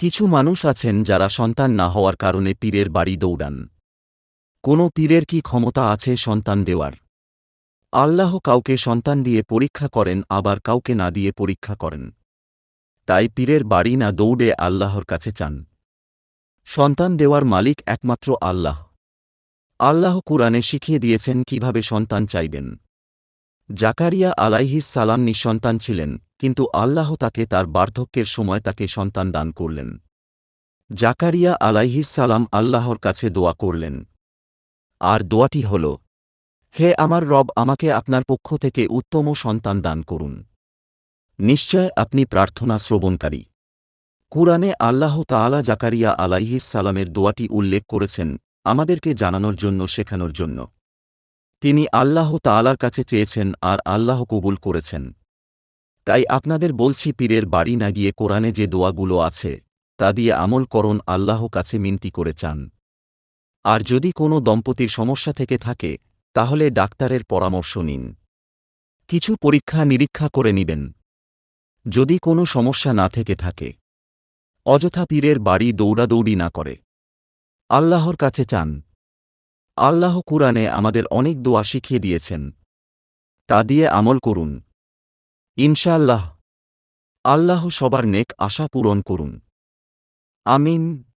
কিছু মানুষ আছেন যারা সন্তান না হওয়ার কারণে পীরের বাড়ি দৌড়ান। কোনো পীরের কি ক্ষমতা আছে সন্তান দেওয়ার? আল্লাহ কাউকে সন্তান দিয়ে পরীক্ষা করেন, আবার কাউকে না দিয়ে পরীক্ষা করেন। তাই পীরের বাড়ি না দৌড়ে আল্লাহর কাছে চান। সন্তান দেওয়ার মালিক একমাত্র আল্লাহ। আল্লাহ কুরআনে শিখিয়ে দিয়েছেন কীভাবে সন্তান চাইবেন। জাকারিয়া আলাইহিস সালাম নিঃসন্তান ছিলেন, কিন্তু আল্লাহ তাকে তার বার্ধক্যের সময় তাকে সন্তান দান করলেন। জাকারিয়া আলাইহিস সালাম আল্লাহর কাছে দোয়া করলেন। আর দোয়াটি হল, হে আমার রব, আমাকে আপনার পক্ষ থেকে উত্তম সন্তান দান করুন। নিশ্চয় আপনি প্রার্থনা শ্রবণকারী। কুরআনে আল্লাহ তাআলা জাকারিয়া আলাইহিস সালামের দোয়াটি উল্লেখ করেছেন, আমাদেরকে জানানোর জন্য, শেখানোর জন্য। তিনি আল্লাহ তালার কাছে চেয়েছেন আর আল্লাহ কবুল করেছেন। তাই আপনাদের বলছি, পীরের বাড়ি না গিয়ে কোরআনে যে দোয়াগুলো আছে, তা দিয়ে আমল করণ আল্লাহ কাছে মিনতি করে চান। আর যদি কোনো দম্পতির সমস্যা থেকে থাকে, তাহলে ডাক্তারের পরামর্শ নিন। কিছু পরীক্ষা নিরীক্ষা করে নিবেন। যদি কোনো সমস্যা না থেকে থাকে, অযথা পীরের বাড়ি দৌড়াদৌড়ি না করে। আল্লাহর কাছে চান। আল্লাহ কুরআনে আমাদের অনেক দোয়া শিখিয়ে দিয়েছেন। তা দিয়ে আমল করুন। ইনশাআল্লাহ। আল্লাহ সবার নেক আশা পূরণ করুন। আমিন।